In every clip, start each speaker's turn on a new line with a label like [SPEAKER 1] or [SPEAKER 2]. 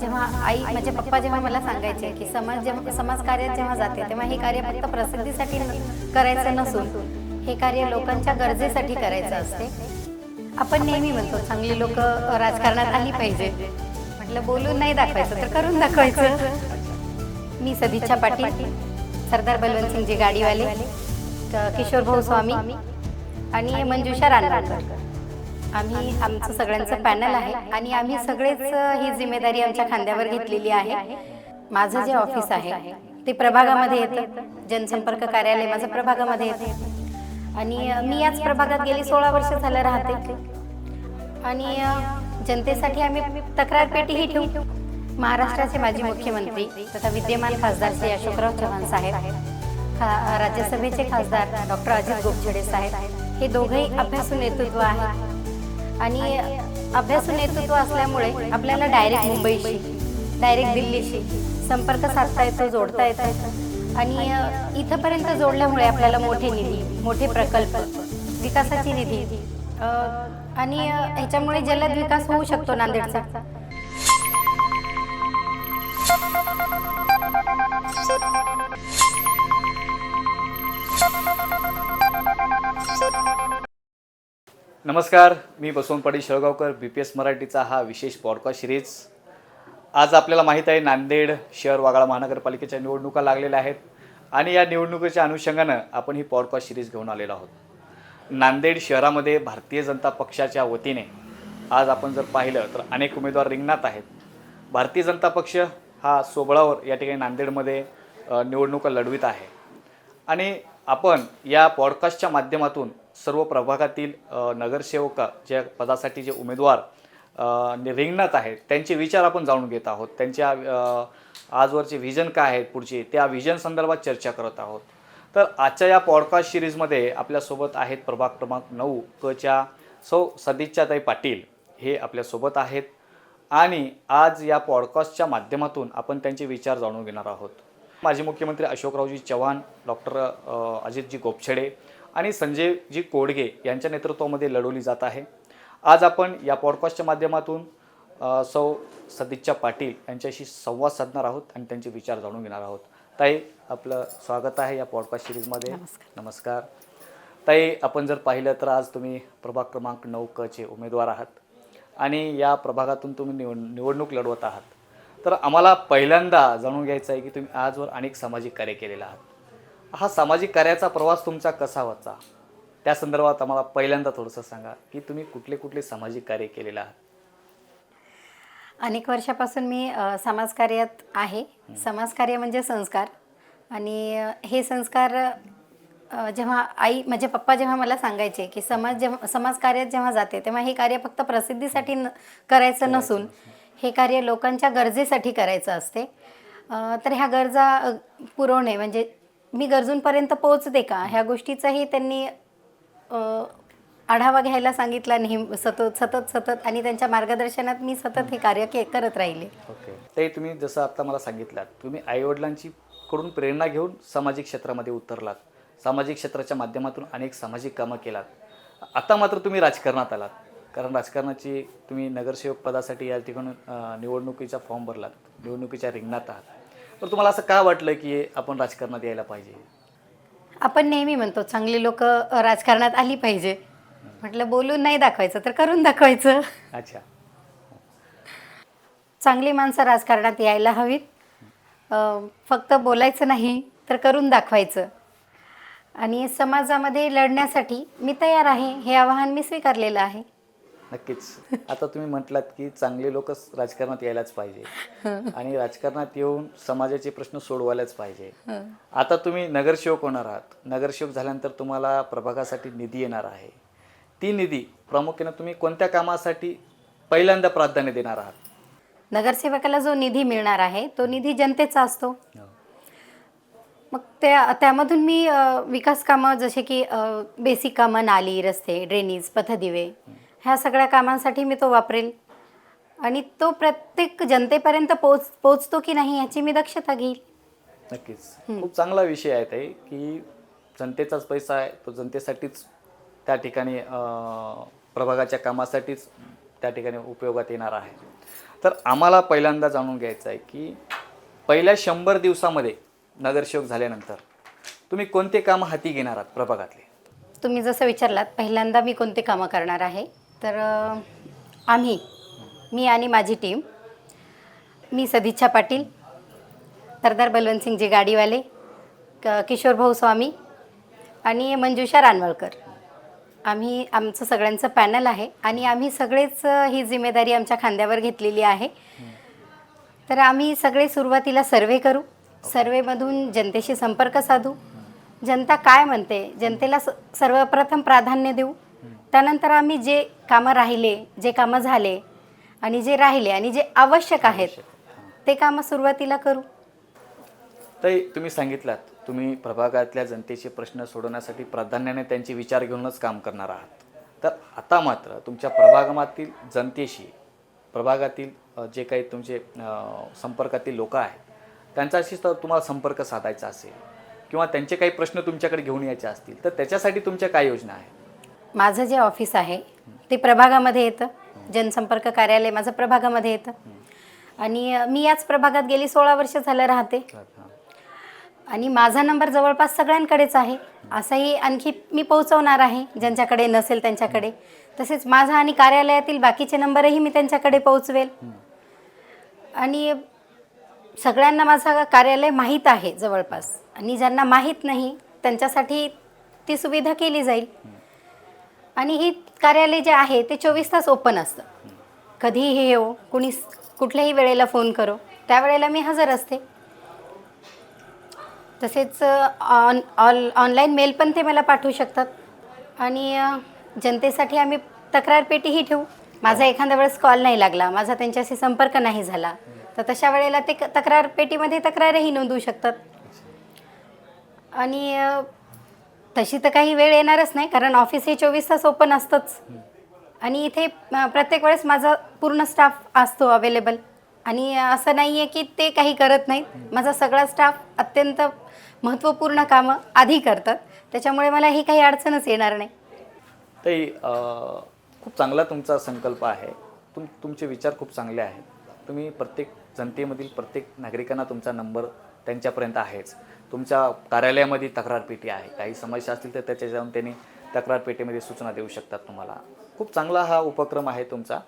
[SPEAKER 1] जेव्हा आई म्हणजे पप्पा जेव्हा मला सांगायचे की समाज जेव्हा समाज कार्यात जेव्हा जाते तेव्हा हे कार्य फक्त प्रसिद्धीसाठी करायचं नसून हे कार्य लोकांच्या गरजेसाठी करायचं असते. आपण नेहमी म्हणतो चांगली लोक राजकारणात आली पाहिजे. म्हटलं बोलून नाही दाखवायचं तर करून दाखवायचं. मी सदिच्छा पाटील सरदार बलवंतसिंगजी गाडीवाले किशोर भाऊ स्वामी आणि मंजुषा रानवाडकर आम्ही आमचं सगळ्यांचं पॅनल आहे आणि आम्ही सगळेच ही जिम्मेदारी आमच्या खांद्यावर घेतलेली आहे. माझं जे ऑफिस आहे ते प्रभागामध्ये येतं. जनसंपर्क कार्यालय माझं प्रभागामध्ये येतं. आणि मी याच प्रभागात गेली सोळा वर्ष झालं राहते. आणि जनतेसाठी आम्ही तक्रार पेटीही ठेवू. महाराष्ट्राचे माजी मुख्यमंत्री तथा विद्यमान खासदार श्री अशोकराव चव्हाण साहेब राज्यसभेचे खासदार डॉक्टर अजित गोपछडे साहेब. हे दोघंही अभ्यासू नेतृत्व आहे आणि अभ्यासू नेतृत्व असल्यामुळे आपल्याला डायरेक्ट मुंबईशी डायरेक्ट दिल्लीशी संपर्क साधता येतो जोडता येतो. आणि इथंपर्यंत जोडल्यामुळे आपल्याला मोठे निधी मोठे प्रकल्प विकासाची निधी. आणि ह्याच्यामुळे जलद विकास होऊ शकतो नांदेडचा.
[SPEAKER 2] नमस्कार मी Basavant Patil Shelgaonkar B P S मराठीचा हा विशेष पॉडकास्ट सिरीज आज आपल्याला माहीत आहे नांदेड शहर वाघाळा महानगरपालिकेच्या निवडणुका लागलेल्या आहेत आणि या निवडणुकीच्या अनुषंगानं आपण ही पॉडकास्ट सिरीज घेऊन आलेलो आहोत. नांदेड शहरामध्ये भारतीय जनता पक्षाच्या वतीने आज आपण जर पाहिलं तर अनेक उमेदवार रिंगणात आहेत. भारतीय जनता पक्ष हा सोबळावर या ठिकाणी नांदेडमध्ये निवडणुका लढवित आहे. आणि आपण या पॉडकास्टच्या माध्यमातून सर्व प्रभागातील नगरसेवक ज्या पदासाठी जे उमेदवार नि- रिंगणात आहेत त्यांचे विचार आपण जाणून घेत आहोत. त्यांच्या आजवरचे व्हिजन काय आहेत पुढचे त्या व्हिजन संदर्भात चर्चा करत आहोत. तर आजच्या या पॉडकास्ट सिरीजमध्ये आपल्यासोबत आहेत प्रभाग क्रमांक नऊ कच्या सौ सदिच्छाताई पाटील. हे आपल्यासोबत आहेत आणि आज या पॉडकास्टच्या माध्यमातून आपण त्यांचे विचार जाणून घेणार आहोत. माजी मुख्यमंत्री अशोकरावजी चव्हाण डॉक्टर अजितजी गोपछडे आणि संजयजी कोडगे यांच्या नेतृत्वामध्ये लढवली जात आहे. आज आपण या पॉडकास्टच्या माध्यमातून सौ सदिच्छा पाटील यांच्याशी संवाद साधणार आहोत आणि त्यांचे विचार जाणून घेणार आहोत. ताई आपलं स्वागत आहे या पॉडकास्ट सिरीजमध्ये नमस्कार. ताई आपण जर पाहिलं तर आज तुम्ही प्रभाग क्रमांक नऊ कचे उमेदवार आहात आणि या प्रभागातून तुम्ही निवड निवडणूक लढवत आहात. तर आम्हाला पहिल्यांदा जाणून घ्यायचं आहे की तुम्ही आजवर अनेक सामाजिक कार्य केलेलं आहात. हा सामाजिक कार्याचा प्रवास तुमचा कसा होता? त्या संदर्भात आम्हाला पहिल्यांदा थोडंसं सांगा की तुम्ही कुठले कुठले सामाजिक कार्य केलेलं आहात?
[SPEAKER 1] अनेक वर्षापासून मी समाजकार्यात आहे. समाजकार्य म्हणजे संस्कार. आणि हे संस्कार जेव्हा आई म्हणजे पप्पा जेव्हा मला सांगायचे की समाज जेव्हा समाजकार्यात जेव्हा जाते तेव्हा हे कार्य फक्त प्रसिद्धीसाठी न करायचं नसून हे कार्य लोकांच्या गरजेसाठी करायचं असते. तर ह्या गरजा पुरवणे म्हणजे मी गरजूंपर्यंत पोहोचते का? ह्या गोष्टीचाही त्यांनी अ, आढावा घ्यायला सांगितला नेहमी सतत सतत सतत. आणि त्यांच्या मार्गदर्शनात मी सतत हे कार्य के करत राहिले.
[SPEAKER 2] ओके. ते तुम्ही जसं आता मला सांगितलं तुम्ही आईवडिलांची कडून प्रेरणा घेऊन सामाजिक क्षेत्रामध्ये उतरलात. सामाजिक क्षेत्राच्या माध्यमातून अनेक सामाजिक कामं केलात. आता मात्र तुम्ही राजकारणात आलात. कारण राजकारणाची तुम्ही नगरसेवक पदासाठी या ठिकाणी अं, निवडणुकीचा फॉर्म भरलात. निवडणुकीच्या रिंगणात आहात. तर तुम्हाला असं का वाटलं की आपण राजकारणात यायला पाहिजे?
[SPEAKER 1] आपण नेहमी म्हणतो चांगली लोक राजकारणात आली पाहिजे. म्हटलं बोलून नाही दाखवायचं तर करून दाखवायचं.
[SPEAKER 2] अच्छा.
[SPEAKER 1] चांगली माणसं राजकारणात यायला हवीत. अं, फक्त बोलायचं नाही तर करून दाखवायचं. आणि समाजामध्ये लढण्यासाठी मी तयार आहे हे आवाहन मी स्वीकारलेलं आहे.
[SPEAKER 2] नक्कीच. आता तुम्ही म्हटलात की चांगले लोक राजकारणात यायलाच पाहिजे. आणि राजकारणात येऊन समाजाचे प्रश्न सोडवायलाच पाहिजे. आता तुम्ही नगरसेवक होणार आहात. नगरसेवक झाल्यानंतर तुम्हाला प्रभागासाठी निधी येणार आहे. ती निधी प्रामुख्याने तुम्ही कोणत्या कामासाठी पहिल्यांदा प्राधान्य देणार आहात?
[SPEAKER 1] नगरसेवकाला जो निधी मिळणार आहे तो निधी जनतेचा असतो. मग त्या त्यामधून मी विकास कामं जसे की बेसिक कामं नाली रस्ते ड्रेनेज पथदिवे ह्या सगळ्या कामांसाठी मी तो वापरेल. आणि तो प्रत्येक जनतेपर्यंत पोच पोचतो की नाही याची मी दक्षता घेईल.
[SPEAKER 2] नक्कीच. खूप चांगला विषय आहे ते की जनतेचाच पैसा आहे तो जनतेसाठीच त्या ठिकाणी प्रभागाच्या कामासाठीच त्या ठिकाणी उपयोगात येणार आहे. तर आम्हाला पहिल्यांदा जाणून घ्यायचं आहे की पहिल्या शंभर दिवसामध्ये नगरसेवक झाल्यानंतर तुम्ही कोणते कामं हाती घेणार आहात प्रभागातले?
[SPEAKER 1] तुम्ही जसं विचारलात पहिल्यांदा मी कोणते कामं करणार आहे? तर आम्ही मी आणि माझी टीम मी सदिच्छा पाटील सरदार बलवंतसिंगजी गाडीवाले क किशोर भाऊ स्वामी आणि मंजुषा रानवळकर. आम्ही आमचं सगळ्यांचं पॅनल आहे आणि आम्ही सगळेच ही जिम्मेदारी आमच्या खांद्यावर घेतलेली आहे. तर आम्ही सगळे सुरुवातीला सर्वे करू. सर्वेमधून जनतेशी संपर्क साधू. जनता काय म्हणते? जनतेला स सर्वप्रथम प्राधान्य देऊ. त्यानंतर आम्ही जे कामं राहिले जे कामं झाले आणि जे राहिले आणि जे आवश्यक आहेत ते कामं सुरुवातीला करू.
[SPEAKER 2] तर तुम्ही सांगितलात तुम्ही प्रभागातल्या जनतेचे प्रश्न सोडवण्यासाठी प्राधान्याने त्यांचे विचार घेऊनच काम करणार आहात. तर आता मात्र तुमच्या प्रभागातील जनतेशी प्रभागातील जे काही तुमचे संपर्कातील लोक आहेत त्यांच्याशी तर तुम्हाला संपर्क साधायचा असेल किंवा त्यांचे काही प्रश्न तुमच्याकडे घेऊन यायचे असतील तर त्याच्यासाठी तुमच्या काय योजना आहेत?
[SPEAKER 1] माझं जे ऑफिस आहे ते प्रभागामध्ये येतं. जनसंपर्क कार्यालय माझं प्रभागामध्ये येतं. आणि मी याच प्रभागात गेली सोळा वर्ष झालं राहते. आणि माझा नंबर जवळपास सगळ्यांकडेच आहे. असाही आणखी मी पोहोचवणार आहे ज्यांच्याकडे नसेल त्यांच्याकडे. तसेच माझा आणि कार्यालयातील बाकीचे नंबरही मी त्यांच्याकडे पोहोचवेल. आणि सगळ्यांना माझा कार्यालय माहीत आहे जवळपास. आणि ज्यांना माहीत नाही त्यांच्यासाठी ती सुविधा केली जाईल. आणि ही कार्यालय जे आहे ते चोवीस तास ओपन असतं. कधीही येऊ हो, कुणी कुठल्याही वेळेला फोन करो. त्यावेळेला मी हजर असते. तसेच ऑन ऑल ऑनलाईन मेल पण ते मला पाठवू शकतात. आणि जनतेसाठी आम्ही तक्रार पेटीही ठेवू. माझा एखाद्या वेळेस कॉल नाही लागला माझा त्यांच्याशी संपर्क नाही झाला तर तशा वेळेला ते तक्रार पेटीमध्ये तक्रारही नोंदवू शकतात. आणि तशी तर काही वेळ येणारच नाही कारण ऑफिस हे चोवीस तास ओपन असतंच. आणि इथे प्रत्येक वेळेस माझा पूर्ण स्टाफ असतो अवेलेबल आणि असं नाही आहे की ते काही करत नाहीत. माझा सगळा स्टाफ अत्यंत महत्त्वपूर्ण कामं आधी करतात. त्याच्यामुळे मला ही काही अडचणच येणार नाही.
[SPEAKER 2] ताई खूप चांगला तुमचा संकल्प आहे. तुम तुमचे विचार खूप चांगले आहेत. तुम्ही प्रत्येक जनतेमधील प्रत्येक नागरिकांना तुमचा नंबर त्यांच्यापर्यंत आहेच. तुमच्या कार्यालयामध्ये तक्रार पेटी आहे. काही समस्या असतील तर त्याच्या जाऊन त्यांनी तक्रार पेटीमध्ये सूचना देऊ शकतात तुम्हाला. खूप चांगला हा उपक्रम आहे तुमचा.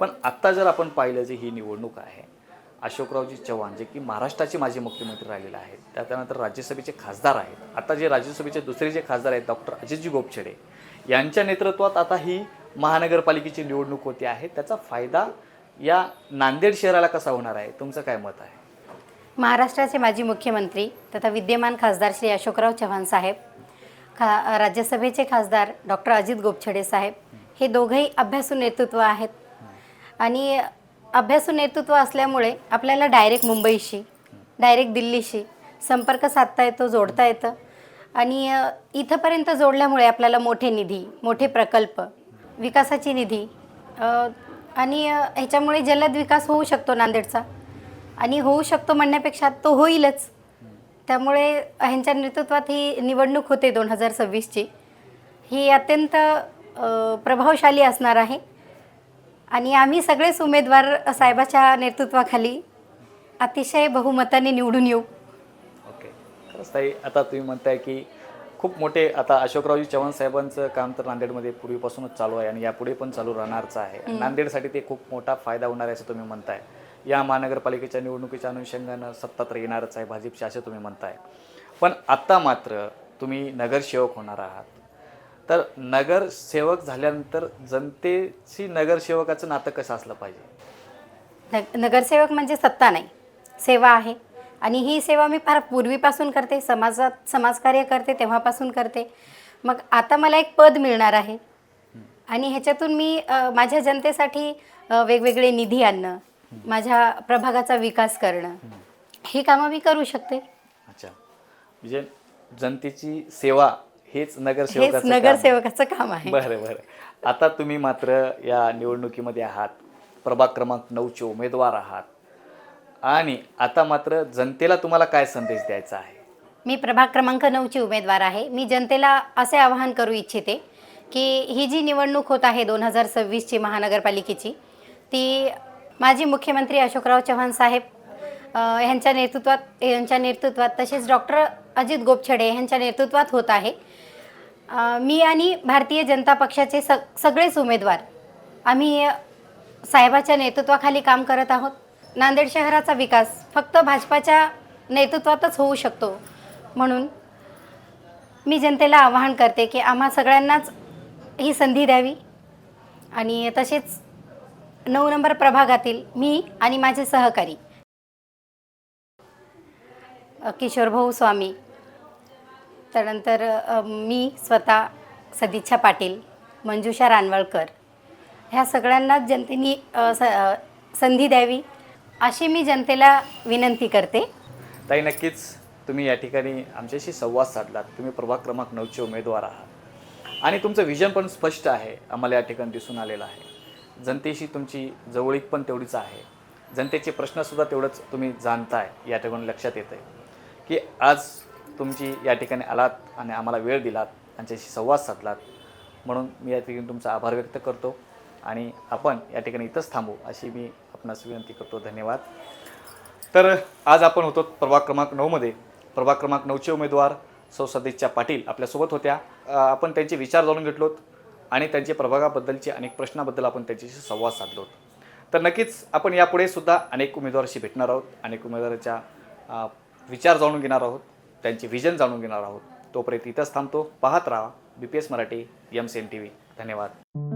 [SPEAKER 2] पण आत्ता जर आपण पाहिलं जे ही निवडणूक आहे अशोकरावजी चव्हाण जे की महाराष्ट्राचे माजी मुख्यमंत्री राहिलेले आहेत त्या- त्यानंतर राज्यसभेचे खासदार आहेत. आता जे राज्यसभेचे दुसरे जे खासदार आहेत डॉक्टर अजितजी गोपछडे यांच्या नेतृत्वात आता ही महानगरपालिकेची निवडणूक होती आहे. त्याचा फायदा या नांदेड शहराला कसा होणार आहे? तुमचं काय मत आहे?
[SPEAKER 1] महाराष्ट्राचे माजी मुख्यमंत्री तथा विद्यमान खासदार श्री अशोकराव चव्हाण साहेब खा राज्यसभेचे खासदार डॉक्टर अजित गोपछडे साहेब हे दोघंही अभ्यासू नेतृत्व आहेत. आणि अभ्यासू नेतृत्व असल्यामुळे आपल्याला डायरेक्ट मुंबईशी डायरेक्ट दिल्लीशी संपर्क साधता येतो जोडता येतं. आणि इथंपर्यंत जोडल्यामुळे आपल्याला मोठे निधी मोठे प्रकल्प विकासाची निधी आणि ह्याच्यामुळे जलद विकास होऊ शकतो नांदेडचा. आणि होऊ शकतो म्हणण्यापेक्षा तो होईलच. त्यामुळे ह्यांच्या नेतृत्वात ही निवडणूक होते दोन हजार सव्वीसची. ही अत्यंत प्रभावशाली असणार आहे. आणि आम्ही सगळेच उमेदवार साहेबाच्या नेतृत्वाखाली अतिशय बहुमताने निवडून येऊ.
[SPEAKER 2] ओके. खरंच ताई आता तुम्ही म्हणताय की खूप मोठे आता अशोकरावजी चव्हाण साहेबांचं काम तर नांदेडमध्ये पूर्वीपासूनच चालू आहे आणि यापुढे पण चालू राहणारच आहे. नांदेडसाठी ते खूप मोठा फायदा होणार आहे असं तुम्ही म्हणताय. या महानगरपालिकेच्या निवडणुकीच्या अनुषंगानं सत्ता तर येणारच आहे भाजपची असं तुम्ही म्हणताय. पण आत्ता मात्र तुम्ही नगरसेवक होणार आहात. तर नगरसेवक झाल्यानंतर जनतेशी नगरसेवकाचं नातं कसं असलं पाहिजे?
[SPEAKER 1] नग नगरसेवक म्हणजे सत्ता नाही सेवा आहे. आणि ही सेवा मी फार पूर्वीपासून करते समाजात समाजकार्य करते तेव्हापासून करते. मग आता मला एक पद मिळणार आहे. आणि ह्याच्यातून मी माझ्या जनतेसाठी वेगवेगळे निधी आणणं माझ्या प्रभागाचा विकास करणं. ही कामं मी करू शकते.
[SPEAKER 2] अच्छा. म्हणजे जनतेची सेवा हेच नगरसेवकाचं काम आहे.
[SPEAKER 1] नगरसेवकाचं काम आहे.
[SPEAKER 2] बरं बरं. आता तुम्ही मात्र या निवडणुकीमध्ये आहात. प्रभाग क्रमांक नऊचे उमेदवार आहात. आणि आता मात्र जनतेला तुम्हाला काय संदेश द्यायचा आहे?
[SPEAKER 1] मी प्रभाग क्रमांक नऊची उमेदवार आहे. मी जनतेला असे आवाहन करू इच्छिते की ही जी निवडणूक होत आहे दोन हजार सव्वीसची महानगरपालिकेची ती माजी मुख्यमंत्री अशोकराव चव्हाण साहेब ह्यांच्या यांच्या नेतृत्वात यांच्या नेतृत्वात तसेच डॉक्टर अजित गोपछडे यांच्या नेतृत्वात होत आहे. मी आणि भारतीय जनता पक्षाचे स सगळेच उमेदवार आम्ही साहेबाच्या नेतृत्वाखाली काम करत आहोत. नांदेड शहराचा विकास फक्त भाजपाच्या नेतृत्वातच होऊ शकतो म्हणून मी जनतेला आवाहन करते की आम्हा सगळ्यांनाच ही संधी द्यावी आणि तसेच नऊ नंबर प्रभागातील मी आणि माझे सहकारी. किशोरभाऊ स्वामी. त्यानंतर मी स्वतः सदिच्छा पाटील मंजुषा रानवळकर. ह्या सगळ्यांनाच जनतेनी स संधी द्यावी अशी मी जनतेला विनंती करते.
[SPEAKER 2] ताई नक्कीच तुम्ही या ठिकाणी आमच्याशी संवाद साधलात. तुम्ही प्रभाग क्रमांक नऊचे उमेदवार आहात. आणि तुमचं विजन पण स्पष्ट आहे. आम्हाला या ठिकाणी दिसून आलेलं आहे. जनतेशी तुमची जवळीक पण तेवढीच आहे. जनतेचे प्रश्नसुद्धा तेवढंच तुम्ही जाणताय या ठिकाणी लक्षात येतं आहे की आज तुमची या ठिकाणी आलात आणि आम्हाला वेळ दिलात त्यांच्याशी संवाद साधलात. म्हणून मी या ठिकाणी तुमचा आभार व्यक्त करतो आणि आपण या ठिकाणी इथंच थांबू अशी मी आपणास विनंती करतो. धन्यवाद. तर आज आपण होतो प्रभाग क्रमांक नऊमध्ये प्रभाग क्रमांक नऊचे उमेदवार सौ सदिच्छा पाटील आपल्यासोबत होत्या. आपण त्यांचे विचार जाणून घेतलोत. आणि त्यांच्या प्रभागाबद्दलचे अनेक प्रश्नाबद्दल आपण त्यांच्याशी संवाद साधलो होतो. तर नक्कीच आपण यापुढे सुद्धा अनेक उमेदवाराशी भेटणार आहोत अनेक उमेदवाराच्या विचार जाणून घेणार आहोत त्यांचे विजन जाणून घेणार आहोत. तोपर्यंत इथंच थांबतो पाहत राहा B P S Marathi M C N T V धन्यवाद.